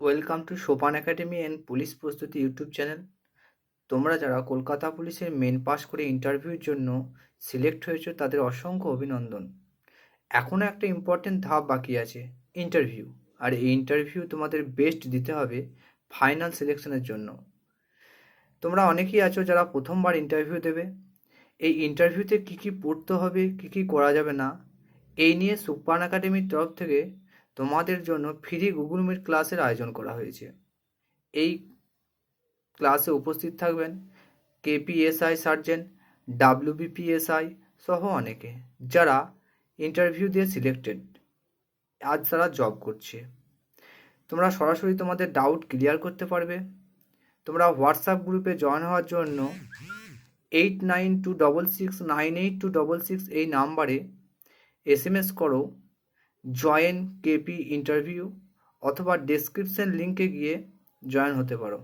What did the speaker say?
Welcome to Sopan academy and police প্রস্তুতি YouTube channel তোমরা যারা কলকাতা পুলিশের মেন পাস করে ইন্টারভিউর জন্য সিলেক্ট হয়েছো, তাদের অসংখ্য অভিনন্দন। এখনও একটা ইম্পর্টেন্ট ধাপ বাকি আছে ইন্টারভিউ আর এই ইন্টারভিউ তোমাদের বেস্ট দিতে হবে ফাইনাল সিলেকশনের জন্য। তোমরা অনেকেই আছো যারা প্রথমবার ইন্টারভিউ দেবে। এই ইন্টারভিউতে কী কী পড়তে হবে, কী কী করা যাবে না, এই নিয়ে সুপান একাডেমির তরফ থেকে তোমাদের জন্য ফ্রি গুগল মিট ক্লাসের আয়োজন করা হয়েছে। এই ক্লাসে উপস্থিত থাকবেন কেপিএসআই সার্জেন্ট ডাব্লিউবিপিএসআই সহ অনেকে যারা ইন্টারভিউ দিয়ে সিলেক্টেড। আজ তারা জব করছে। তোমরা সরাসরি তোমাদের ডাউট ক্লিয়ার করতে পারবে। তোমরা হোয়াটসঅ্যাপ গ্রুপে জয়েন হওয়ার জন্য eight nine two double six nine eight two double six এই নাম্বারে এস এম এস করো। জয়েন কেপি ইন্টারভিউ অথবা ডেসক্রিপশন লিঙ্কে গিয়ে জয়েন হতে পারো।